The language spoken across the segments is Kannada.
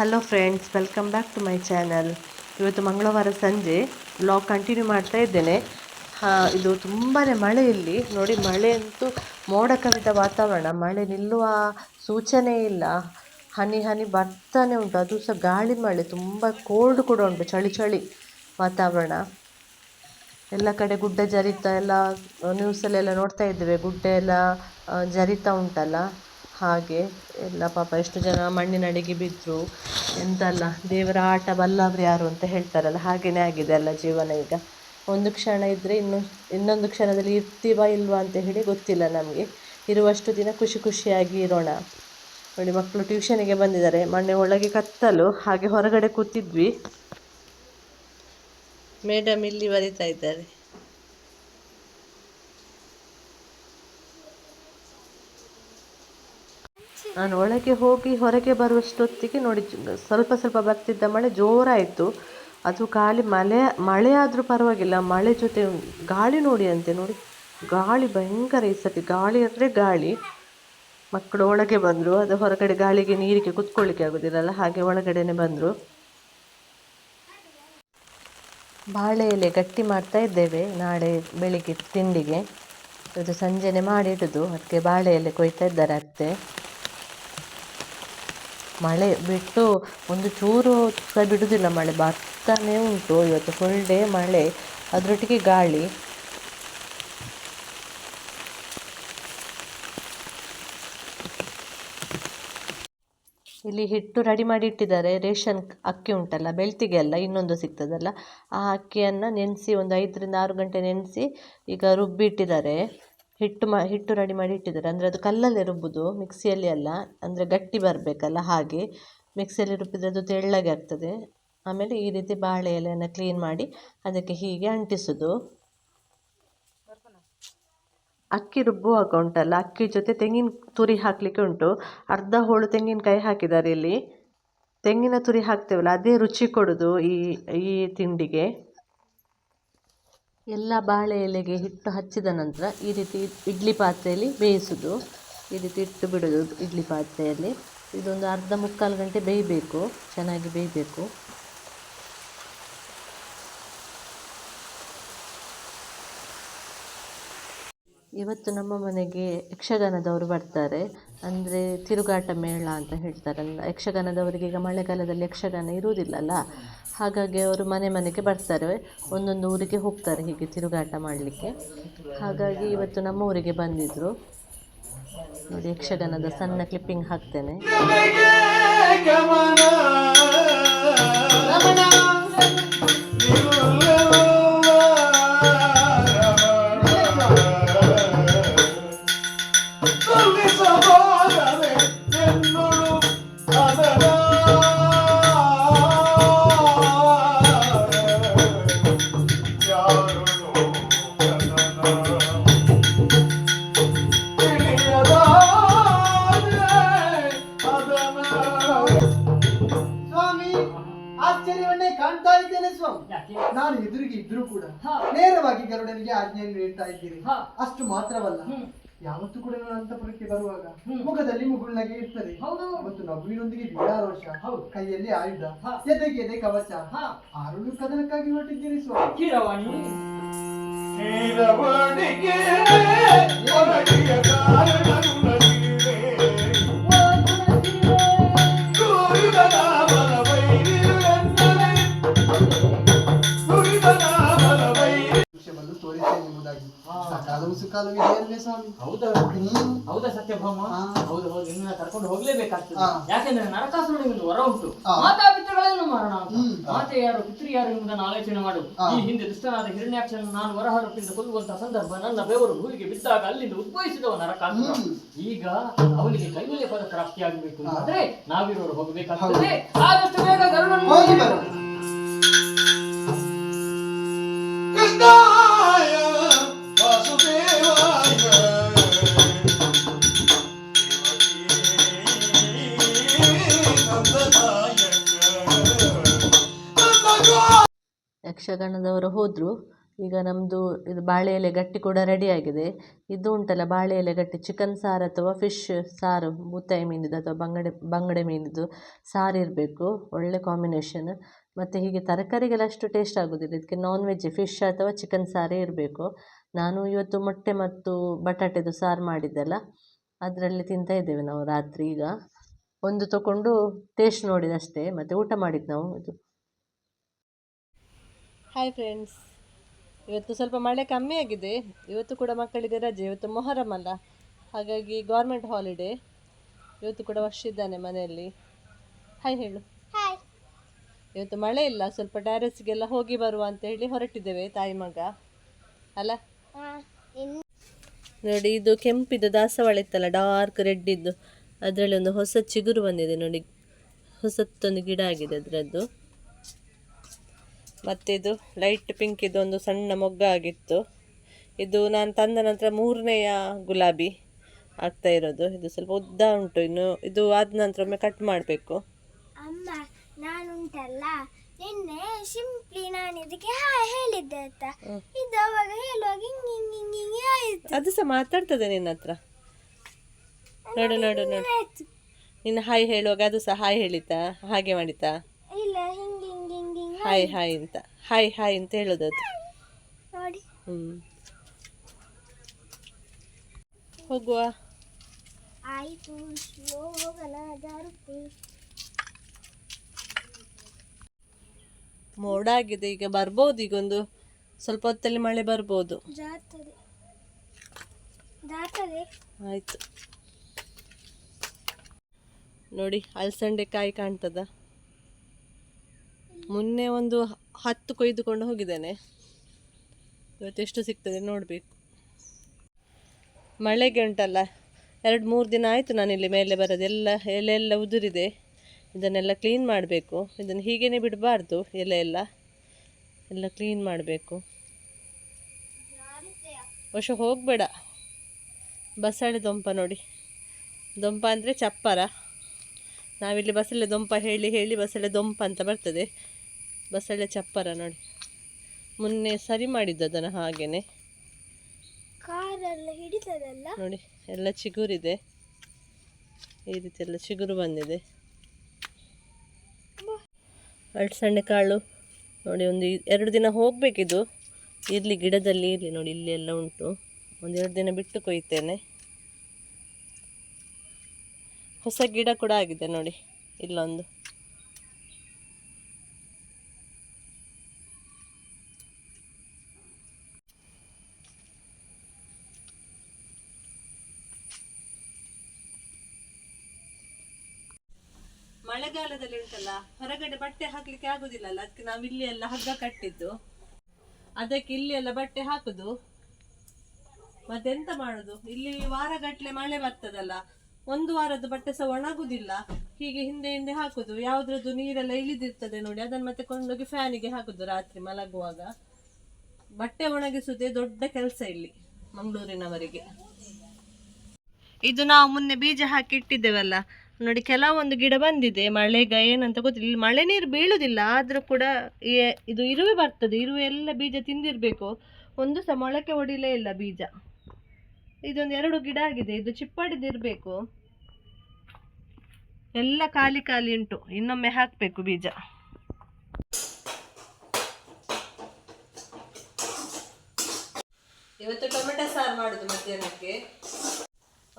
Hello friends welcome back to my channel ಇವತ್ತು ಮಂಗಳವಾರ ಸಂಜೆ ಬ್ಲಾಗ್ ಕಂಟಿನ್ಯೂ ಮಾಡ್ತಾ ಇದ್ದೇನೆ. ಇದು ತುಂಬಾ ಮಳೆ ಇಲ್ಲಿ. ನೋಡಿ, ಮಳೆ ಅಂತೂ ಮೋಡ ಕವಿದ ವಾತಾವರಣ. ಮಳೆ ನಿಲ್ಲುವ ಸೂಚನೆ ಇಲ್ಲ. ಹನಿ ಹನಿ ಬರ್ತಾನೆ ಉಂಟು. ಅದು ಸಹ ಗಾಳಿ ಮಳೆ. ತುಂಬ ಕೋಲ್ಡ್ ಕೂಡ ಉಂಟು. ಚಳಿ ಚಳಿ ವಾತಾವರಣ. ಎಲ್ಲ ಕಡೆ ಗುಡ್ಡ ಜರಿತಾ, ಎಲ್ಲ ನ್ಯೂಸಲ್ಲೆಲ್ಲ ನೋಡ್ತಾ ಇದ್ದೇವೆ. ಗುಡ್ಡ ಎಲ್ಲ ಜರಿತಾ ಉಂಟಲ್ಲ. ಹಾಗೆ ಎಲ್ಲ ಪಾಪ ಎಷ್ಟು ಜನ ಮಣ್ಣಿನಡಿಗೆ ಬಿದ್ದರು ಎಂತಲ್ಲ, ದೇವರ ಆಟ ಬಲ್ಲವರು ಯಾರು ಅಂತ ಹೇಳ್ತಾರಲ್ಲ, ಹಾಗೇನೇ ಆಗಿದೆ ಅಲ್ಲ ಜೀವನ ಈಗ. ಒಂದು ಕ್ಷಣ ಇದ್ದರೆ ಇನ್ನು, ಇನ್ನೊಂದು ಕ್ಷಣದಲ್ಲಿ ಇರ್ತೀವಾ ಇಲ್ವಾ ಅಂತ ಹೇಳಿ ಗೊತ್ತಿಲ್ಲ ನಮಗೆ. ಇರುವಷ್ಟು ದಿನ ಖುಷಿ ಖುಷಿಯಾಗಿ ಇರೋಣ. ನೋಡಿ, ಮಕ್ಕಳು ಟ್ಯೂಷನಿಗೆ ಬಂದಿದ್ದಾರೆ. ಮೊನ್ನೆ ಒಳಗೆ ಕತ್ತಲು, ಹಾಗೆ ಹೊರಗಡೆ ಕೂತಿದ್ವಿ. ಮೇಡಮ್ ಇಲ್ಲಿ ಬರಿತಾ ಇದ್ದಾರೆ. ನಾನು ಒಳಗೆ ಹೋಗಿ ಹೊರಗೆ ಬರುವಷ್ಟೊತ್ತಿಗೆ ನೋಡಿ, ಸ್ವಲ್ಪ ಸ್ವಲ್ಪ ಬರ್ತಿದ್ದ ಮಳೆ ಜೋರಾಯಿತು. ಅದು ಖಾಲಿ ಮಳೆ ಮಳೆ ಆದರೂ ಪರವಾಗಿಲ್ಲ. ಮಳೆ ಜೊತೆ ಗಾಳಿ ನೋಡಿ ಅಂತೆ, ನೋಡಿ. ಗಾಳಿ ಭಯಂಕರ ಈ ಸತಿ ಗಾಳಿ ಅಂದರೆ ಗಾಳಿ. ಮಕ್ಕಳು ಒಳಗೆ ಬಂದರು. ಅದು ಹೊರಗಡೆ ಗಾಳಿಗೆ, ನೀರಿಗೆ ಕುತ್ಕೊಳ್ಳಿಕ್ಕೆ ಆಗೋದಿಲ್ಲಲ್ಲ, ಹಾಗೆ ಒಳಗಡೆನೆ ಬಂದರು. ಬಾಳೆ ಎಲೆ ಗಟ್ಟಿ ಮಾಡ್ತಾ ಇದ್ದೇವೆ. ನಾಳೆ ಬೆಳಿಗ್ಗೆ ತಿಂಡಿಗೆ. ಇದು ಸಂಜೆನೆ ಮಾಡಿಡೋದು ಅದಕ್ಕೆ ಬಾಳೆ ಎಲೆ ಕೊಯ್ತಾ ಇದ್ದಾರೆ ಅತ್ತೆ. ಮಳೆ ಬಿಟ್ಟು ಒಂದು ಚೂರು ಸಹ ಬಿಡುವುದಿಲ್ಲ ಮಳೆ. ಬರ್ತಾನೆ ಉಂಟು ಇವತ್ತು ಫುಲ್ ಡೇ ಮಳೆ, ಅದರೊಟ್ಟಿಗೆ ಗಾಳಿ. ಇಲ್ಲಿ ಹಿಟ್ಟು ರೆಡಿ ಮಾಡಿ ಇಟ್ಟಿದ್ದಾರೆ. ರೇಷನ್ ಅಕ್ಕಿ ಉಂಟಲ್ಲ, ಬೆಳ್ತಿಗೆ ಅಲ್ಲ, ಇನ್ನೊಂದು ಸಿಗ್ತದಲ್ಲ. ಆ ಅಕ್ಕಿಯನ್ನು ನೆನೆಸಿ, ಒಂದು ಐದರಿಂದ ಆರು ಗಂಟೆ ನೆನೆಸಿ ಈಗ ರುಬ್ಬಿ ಇಟ್ಟಿದ್ದಾರೆ ಹಿಟ್ಟು ಮಾ, ಹಿಟ್ಟು ರೆಡಿ ಮಾಡಿ ಇಟ್ಟಿದ್ದಾರೆ. ಅಂದರೆ ಅದು ಕಲ್ಲಲ್ಲೇ ರುಬ್ಬುದು, ಮಿಕ್ಸಿಯಲ್ಲಿ ಅಲ್ಲ. ಅಂದರೆ ಗಟ್ಟಿ ಬರಬೇಕಲ್ಲ ಹಾಗೆ. ಮಿಕ್ಸಿಯಲ್ಲಿ ರುಬ್ಬಿದ್ರೆ ಅದು ತೆಳ್ಳಗೆ ಆಗ್ತದೆ. ಆಮೇಲೆ ಈ ರೀತಿ ಬಾಳೆ ಎಲೆಯನ್ನು ಕ್ಲೀನ್ ಮಾಡಿ ಅದಕ್ಕೆ ಹೀಗೆ ಅಂಟಿಸೋದು. ಅಕ್ಕಿ ರುಬ್ಬುವಾಗ ಉಂಟಲ್ಲ. ಅಕ್ಕಿ ಜೊತೆ ತೆಂಗಿನ ತುರಿ ಹಾಕಲಿಕ್ಕೆ ಉಂಟು. ಅರ್ಧ ಹೋಳು ತೆಂಗಿನಕಾಯಿ ಹಾಕಿದ್ದಾರೆ ಇಲ್ಲಿ. ತೆಂಗಿನ ತುರಿ ಹಾಕ್ತೇವಲ್ಲ, ಅದೇ ರುಚಿ ಕೊಡೋದು ಈ ಈ ತಿಂಡಿಗೆ. ಎಲ್ಲ ಬಾಳೆ ಎಲೆಗೆ ಹಿಟ್ಟು ಹಚ್ಚಿದ ನಂತರ ಈ ರೀತಿ ಇಡ್ಲಿ ಪಾತ್ರೆಯಲ್ಲಿ ಬೇಯಿಸೋದು. ಈ ರೀತಿ ಇಟ್ಟು ಬಿಡೋದು ಇಡ್ಲಿ ಪಾತ್ರೆಯಲ್ಲಿ. ಇದೊಂದು ಅರ್ಧ ಮುಕ್ಕಾಲು ಗಂಟೆ ಬೇಯಬೇಕು. ಚೆನ್ನಾಗಿ ಬೇಯಬೇಕು. ಇವತ್ತು ನಮ್ಮ ಮನೆಗೆ ಯಕ್ಷಗಾನದವರು ಬರ್ತಾರೆ. ಅಂದರೆ ತಿರುಗಾಟ ಮೇಳ ಅಂತ ಹೇಳ್ತಾರಲ್ಲ. ಯಕ್ಷಗಾನದವರಿಗೆ ಈಗ ಮಳೆಗಾಲದಲ್ಲಿ ಯಕ್ಷಗಾನ ಇರುವುದಿಲ್ಲಲ್ಲ. ಹಾಗಾಗಿ ಅವರು ಮನೆ ಮನೆಗೆ ಬರ್ತಾರೆ. ಒಂದೊಂದು ಊರಿಗೆ ಹೋಗ್ತಾರೆ ಹೀಗೆ ತಿರುಗಾಟ ಮಾಡಲಿಕ್ಕೆ. ಹಾಗಾಗಿ ಇವತ್ತು ನಮ್ಮ ಊರಿಗೆ ಬಂದಿದ್ದರು ನೋಡಿ, ಯಕ್ಷಗಾನದ ಸಣ್ಣ ಕ್ಲಿಪ್ಪಿಂಗ್ ಹಾಕ್ತೇನೆ. ಕೂಡ ನೇರವಾಗಿ ಗರುಡನಿಗೆ ಆಜ್ಞೆಯನ್ನು ನೀಡ್ತಾ ಇದ್ದೀರಿ ಹಾ. ಅಷ್ಟು ಮಾತ್ರವಲ್ಲ ಯಾವತ್ತು ಯಾವತ್ತೂ ಕೂಡ ನಾನು ಅಂತಪುರಕ್ಕೆ ಬರುವಾಗ ಮುಖದಲ್ಲಿ ಮುಗುಳ್ನಗೆ ಇರ್ತದೆ ಹೌದು. ಮತ್ತು ನಗುವಿನೊಂದಿಗೆ ವೀರಾರೋಷ ಹೌದು. ಕೈಯಲ್ಲಿ ಆಯುಧ ಹಾ. ಎದೆಗೆ ಎದೆ ಕವಚ ಹಾ. ಆರುಳು ಕದನಕ್ಕಾಗಿ ಹೊರಟಿದ್ದೀರಿ ಸ್ವಾಮಿ ಕೀರವಾಣಿ ಸುಕಾಲವು ಸ್ವಾಮಿ? ಹೌದಾ ಸತ್ಯಭಾಮ. ಹೌದು ಹೌದು ನಿನ್ನ ಕರ್ಕೊಂಡು ಹೋಗ್ಲೇಬೇಕಾಗ್ತದೆ. ಯಾಕೆಂದ್ರೆ ನರಕಾಸುರನಿಗೆ ಒಂದು ವರ ಉಂಟು. ಮಾತಾ ಪಿತೃಗಳನ್ನು ಮಾರಣ. ಮಾತೆ ಯಾರು ಪಿತೃ ಯಾರು ಎಂಬುದನ್ನು ಆಲೋಚನೆ ಮಾಡು. ಈ ಹಿಂದೆ ದುಷ್ಟನಾದ ಹಿರಣ್ಯಾಕ್ಷನ ನಾನು ವರಹರೂಪಿಂದ ಕೊಲ್ಲುವಂತಹ ಸಂದರ್ಭ ನನ್ನ ಬೆವರು ಭೂಮಿಗೆ ಬಿದ್ದಾಗ ಅಲ್ಲಿಂದ ಉದ್ಭವಿಸಿದವ ನರಕಾಸುರ. ಈಗ ಅವನಿಗೆ ಕೈಮೂಲೆ ಪದ ಪ್ರಾಪ್ತಿಯಾಗಬೇಕು ಆದ್ರೆ ಅಂದ್ರೆ ನಾವಿರೋರು ಹೋಗಬೇಕಾಗ್ತದೆ. ಆದಷ್ಟು ಬೇಗ ಗರುಡನ್ನು ಯಕ್ಷಗಾನದವರು ಹೋದರು. ಈಗ ನಮ್ಮದು ಇದು ಬಾಳೆ ಎಲೆ ಗಟ್ಟಿ ಕೂಡ ರೆಡಿಯಾಗಿದೆ ಇದು ಉಂಟಲ್ಲ, ಬಾಳೆ ಎಲೆ ಗಟ್ಟಿ ಚಿಕನ್ ಸಾರು ಅಥವಾ ಫಿಶ್ ಸಾರು ಬೂತಾಯಿ ಮೀನಿದ್ದು ಅಥವಾ ಬಂಗಡೆ ಬಂಗಡೆ ಮೀನಿದ್ದು ಸಾರು ಇರಬೇಕು. ಒಳ್ಳೆ ಕಾಂಬಿನೇಷನ್ ಮತ್ತು ಹೀಗೆ ತರಕಾರಿಗೆಲ್ಲ ಅಷ್ಟು ಟೇಸ್ಟ್ ಆಗೋದಿಲ್ಲ. ಇದಕ್ಕೆ ನಾನ್ ವೆಜ್ ಫಿಶ್ ಅಥವಾ ಚಿಕನ್ ಸಾರೇ ಇರಬೇಕು. ನಾನು ಇವತ್ತು ಮೊಟ್ಟೆ ಮತ್ತು ಬಟಾಟೆದು ಸಾರು ಮಾಡಿದ್ದಲ್ಲ, ಅದರಲ್ಲಿ ತಿಂತಾ ಇದ್ದೇವೆ ನಾವು ರಾತ್ರಿ ಈಗ. ಒಂದು ತಗೊಂಡು ಟೇಸ್ಟ್ ನೋಡಿದಷ್ಟೇ, ಮತ್ತು ಊಟ ಮಾಡಿದ್ದು ನಾವು. ಇದು ಹಾಯ್ ಫ್ರೆಂಡ್ಸ್ ಇವತ್ತು ಸ್ವಲ್ಪ ಮಳೆ ಕಮ್ಮಿ ಆಗಿದೆ. ಇವತ್ತು ಕೂಡ ಮಕ್ಕಳಿಗೆ ರಜೆ ಇವತ್ತು ಮೊಹರಂ ಅಲ್ಲ. ಹಾಗಾಗಿ ಗೌರ್ಮೆಂಟ್ ಹಾಲಿಡೇ ಇವತ್ತು ಕೂಡ ವರ್ಷ ಇದ್ದಾನೆ ಮನೆಯಲ್ಲಿ. ಹಾಯ್ ಹೇಳು. ಇವತ್ತು ಮಳೆ ಇಲ್ಲ ಸ್ವಲ್ಪ ಟ್ಯಾರೆಸ್ಗೆಲ್ಲ ಹೋಗಿ ಬರುವ ಅಂತ ಹೇಳಿ ಹೊರಟಿದ್ದೇವೆ ತಾಯಿ ಮಗ. ಅಲ್ಲ? ನೋಡಿ ಇದು ಕೆಂಪಿದ್ದು ದಾಸವಾಳ ಇತ್ತಲ್ಲ ಡಾರ್ಕ್ ರೆಡ್ ಇದ್ದು. ಅದರಲ್ಲಿ ಒಂದು ಹೊಸ ಚಿಗುರು ಬಂದಿದೆ ನೋಡಿ. ಹೊಸತ್ತೊಂದು ಗಿಡ ಆಗಿದೆ ಅದರದ್ದು. ಮತ್ತು ಇದು ಲೈಟ್ ಪಿಂಕ್ ಇದೊಂದು ಒಂದು ಸಣ್ಣ ಮೊಗ್ಗ ಆಗಿತ್ತು. ಇದು ನಾನು ತಂದ ನಂತರ ಮೂರನೆಯ ಗುಲಾಬಿ ಆಗ್ತಾ ಇರೋದು. ಇದು ಸ್ವಲ್ಪ ಉದ್ದ ಉಂಟು. ಇನ್ನು ಇದು ಆದ ನಂತರ ಒಮ್ಮೆ ಕಟ್ ಮಾಡಬೇಕು. ಅಮ್ಮ ನಾನುಂಟಲ್ಲ. ನಿನ್ನೆ ಸಿಂಪ್ಲಿ ನಾನು ಇದಕ್ಕೆ ಹಾಯ್ ಹೇಳಿದ್ದೆ ಅಂತ. ಇದು ಅವಾಗ ಹೇಳುವಾಗ ಹಿಂಗ್ ಹಿಂಗ್ ಹಿಂಗ್ ಹಿಂಗೆ ಆಯ್ತು. ಅದು ಸಹ ಮಾತಾಡ್ತದೆ ನಿನ್ನ ಹತ್ರ. ನೋಡು ನೋಡು ನೋಡು. ನಿನ್ನ ಹಾಯ್ ಹೇಳುವಾಗ ಅದು ಸಹ ಹಾಯ್ ಹೇಳಿತಾ? ಹಾಗೆ ಮಾಡಿತಾ ಇಲ್ಲ ಹಿಂಗ್ ಹಿಂಗ್ ಹಿಂಗ್ ಹಿಂಗ್ ಹಾಯ್ ಹಾಯ್ ಅಂತ. ಹಾಯ್ ಹಾಯ್ ಅಂತ ಹೇಳೋದು ಅದು. ಹ್ಞೂ ಹೋಗುವ. ಆಯ್ತು ಸ್ಲೋ ಮೋಡ ಆಗಿದೆ ಈಗ ಬರ್ಬೋದು ಈಗ ಒಂದು ಸ್ವಲ್ಪ ಹೊತ್ತಲ್ಲಿ ಮಳೆ ಬರ್ಬೋದು. ಆಯ್ತು. ನೋಡಿ ಅಲ್ಸಂಡೆ ಕಾಯಿ ಕಾಣ್ತದ? ಮೊನ್ನೆ ಒಂದು ಹತ್ತು ಕೊಯ್ದುಕೊಂಡು ಹೋಗಿದ್ದೇನೆ. ಇವತ್ತು ಎಷ್ಟು ಸಿಗ್ತದೆ ನೋಡಬೇಕು. ಮಳೆಗೆ ಉಂಟಲ್ಲ, ಎರಡು ಮೂರು ದಿನ ಆಯಿತು ನಾನಿಲ್ಲಿ ಮೇಲೆ ಬರೋದು. ಎಲ್ಲ ಎಲೆ ಎಲ್ಲ ಉದುರಿದೆ. ಇದನ್ನೆಲ್ಲ ಕ್ಲೀನ್ ಮಾಡಬೇಕು. ಇದನ್ನು ಹೀಗೇ ಬಿಡಬಾರ್ದು, ಎಲೆ ಎಲ್ಲ. ಎಲ್ಲ ಕ್ಲೀನ್ ಮಾಡಬೇಕು. ವರ್ಷ ಹೋಗಬೇಡ. ಬಸಳೆ ದೊಂಪ ನೋಡಿ. ದೊಂಪ ಅಂದರೆ ಚಪ್ಪರ. ನಾವಿಲ್ಲಿ ಬಸಳೆ ದೊಂಪ ಹೇಳಿ ಹೇಳಿ ಬಸಳೆ ದೊಂಪ ಅಂತ ಬರ್ತದೆ. ಬಸಳೆ ಚಪ್ಪರ ನೋಡಿ. ಮೊನ್ನೆ ಸರಿ ಮಾಡಿದ್ದು ಅದನ್ನು ಹಾಗೇನೆ. ಕಾರೆಲ್ಲ ಹಿಡಿತದಲ್ಲ? ನೋಡಿ ಎಲ್ಲ ಚಿಗುರಿದೆ. ಈ ರೀತಿ ಎಲ್ಲ ಚಿಗುರು ಬಂದಿದೆ. ಅಳಸಂಡೆ ಕಾಳು ನೋಡಿ ಒಂದು ಎರಡು ದಿನ ಹೋಗಬೇಕಿದು. ಇರಲಿ ಗಿಡದಲ್ಲಿ ಇರಲಿ ನೋಡಿ ಇಲ್ಲಿ ಎಲ್ಲ ಉಂಟು. ಒಂದೆರಡು ದಿನ ಬಿಟ್ಟು ಕೊಯ್ತೇನೆ. ಹೊಸ ಗಿಡ ಕೂಡ ಆಗಿದೆ ನೋಡಿ ಇಲ್ಲೊಂದು. ಮಳೆಗಾಲದಲ್ಲಿ ಉಂಟಲ್ಲ, ಹೊರಗಡೆ ಬಟ್ಟೆ ಹಾಕ್ಲಿಕ್ಕೆ ಆಗುದಿಲ್ಲಲ್ಲ, ಅದಕ್ಕೆ ನಾವು ಇಲ್ಲಿ ಎಲ್ಲ ಹಗ್ಗ ಕಟ್ಟಿದ್ದು. ಅದಕ್ಕೆ ಇಲ್ಲಿ ಎಲ್ಲ ಬಟ್ಟೆ ಹಾಕುದು. ಮತ್ತೆಂತ ಮಾಡುದು? ಇಲ್ಲಿ ವಾರಗಟ್ಲೆ ಮಳೆ ಬರ್ತದಲ್ಲ, ಒಂದು ವಾರದ ಬಟ್ಟೆ ಸಹ ಒಣಗುದಿಲ್ಲ. ಹೀಗೆ ಹಿಂದೆ ಹಿಂದೆ ಹಾಕುದು. ಯಾವ್ದ್ರದ್ದು ನೀರೆಲ್ಲ ಇಳಿದಿರ್ತದೆ ನೋಡಿ, ಅದನ್ನ ಮತ್ತೆ ಕೊಂಡೋಗಿ ಫ್ಯಾನಿಗೆ ಹಾಕುದು ರಾತ್ರಿ ಮಲಗುವಾಗ. ಬಟ್ಟೆ ಒಣಗಿಸುವುದೇ ದೊಡ್ಡ ಕೆಲಸ ಇಲ್ಲಿ, ಮಂಗಳೂರಿನವರಿಗೆ. ಇದು ನಾವು ಮೊನ್ನೆ ಬೀಜ ಹಾಕಿ ಇಟ್ಟಿದ್ದೇವಲ್ಲ ನೋಡಿ, ಕೆಲವೊಂದು ಗಿಡ ಬಂದಿದೆ ಮಳೆಗ ಏನಂತ ಗೊತ್ತಿಲ್ಲ. ಇಲ್ಲಿ ಮಳೆ ನೀರು ಬೀಳುದಿಲ್ಲ, ಆದ್ರೂ ಕೂಡ ಇದು ಇರುವೆ ಬರ್ತದೆ. ಇರುವೆ ಎಲ್ಲ ಬೀಜ ತಿಂದಿರ್ಬೇಕು. ಒಂದು ಸಹ ಮೊಳಕೆ ಹೊಡಿಲೇ ಇಲ್ಲ ಬೀಜ. ಇದೊಂದು ಎರಡು ಗಿಡ ಆಗಿದೆ. ಇದು ಚಿಪ್ಪಾಡಿದಿರಬೇಕು. ಎಲ್ಲ ಖಾಲಿ ಖಾಲಿ ಉಂಟು. ಇನ್ನೊಮ್ಮೆ ಹಾಕಬೇಕು ಬೀಜ. ಇವತ್ತು ಟೊಮೆಟೊ ಸಾರು ಮಾಡುದು ಮಧ್ಯಾಹ್ನಕ್ಕೆ.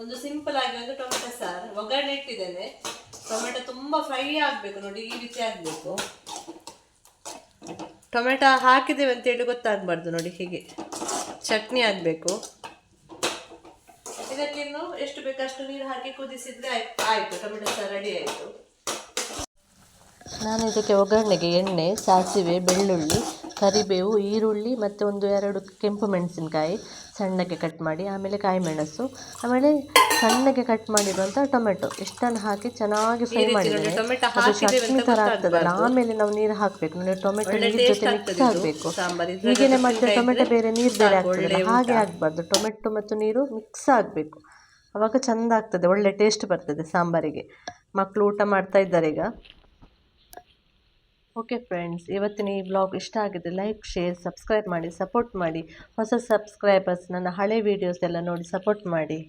ಒಂದು ಸಿಂಪಲ್ ಆಗಿ ಒಂದು ಟೊಮೆಟೊ ಸಾರು. ಒಗ್ಗರಣೆ ಇಟ್ಟಿದ್ದೇನೆ. ಟೊಮೆಟೊ ತುಂಬ ಫ್ರೈ ಆಗಬೇಕು ನೋಡಿ, ಈ ರೀತಿ ಆಗಬೇಕು. ಟೊಮೆಟೊ ಹಾಕಿದ್ದೇವೆ ಅಂತೇಳಿ ಗೊತ್ತಾಗಬಾರ್ದು ನೋಡಿ ಹೀಗೆ. ಚಟ್ನಿ ಆಗಬೇಕು. ಇದಕ್ಕಿನ್ನು ಎಷ್ಟು ಬೇಕಷ್ಟು ನೀರು ಹಾಕಿ ಕುದಿಸಿದ್ರೆ ಆಯ್ತು, ಟೊಮೆಟೊ ಸಾರು ರೆಡಿ ಆಯಿತು. ನಾನು ಇದಕ್ಕೆ ಒಗ್ಗರಣೆಗೆ ಎಣ್ಣೆ, ಸಾಸಿವೆ, ಬೆಳ್ಳುಳ್ಳಿ ಕರಿಬೇವು ಈರುಳ್ಳಿ ಮತ್ತು ಒಂದು ಎರಡು ಕೆಂಪು ಮೆಣಸಿನಕಾಯಿ ಸಣ್ಣಗೆ ಕಟ್ ಮಾಡಿ ಆಮೇಲೆ ಕಾಯಿ ಮೆಣಸು. ಆಮೇಲೆ ಸಣ್ಣಗೆ ಕಟ್ ಮಾಡಿರುವಂಥ ಟೊಮೆಟೊ. ಇಷ್ಟನ್ನು ಹಾಕಿ ಚೆನ್ನಾಗಿ ಫ್ರೈ ಮಾಡಿದ್ದೇನೆ ಅದು ಚಟ್ನಿ ಥರ ಆಗ್ತದಲ್ಲ. ಆಮೇಲೆ ನಾವು ನೀರು ಹಾಕಬೇಕು. ನೀರು ಟೊಮೆಟೊ ನೀರು ಜೊತೆ ಮಿಕ್ಸ್ ಆಗಬೇಕು. ಹೀಗೇನೆ ಮತ್ತೆ ಟೊಮೆಟೊ ಬೇರೆ ನೀರು ಬೇರೆ ಆಗ್ತದಲ್ಲ. ಹಾಗೆ ಆಗಬಾರ್ದು. ಟೊಮೆಟೊ ಮತ್ತು ನೀರು ಮಿಕ್ಸ್ ಆಗಬೇಕು. ಅವಾಗ ಚೆಂದ ಆಗ್ತದೆ. ಒಳ್ಳೆ ಟೇಸ್ಟ್ ಬರ್ತದೆ ಸಾಂಬಾರಿಗೆ. ಮಕ್ಕಳು ಊಟ ಮಾಡ್ತಾ ಇದ್ದಾರೆ ಈಗ. ಓಕೆ ಫ್ರೆಂಡ್ಸ್, ಇವತ್ತಿನ ಈ ಬ್ಲಾಗ್ ಇಷ್ಟ ಆಗಿದೆ ಲೈಕ್, ಶೇರ್, ಸಬ್ಸ್ಕ್ರೈಬ್ ಮಾಡಿ, ಸಪೋರ್ಟ್ ಮಾಡಿ. ಹೊಸ ಸಬ್ಸ್ಕ್ರೈಬರ್ಸ್, ನನ್ನ ಹಳೆ ವೀಡಿಯೋಸ್ ಎಲ್ಲ ನೋಡಿ ಸಪೋರ್ಟ್ ಮಾಡಿ.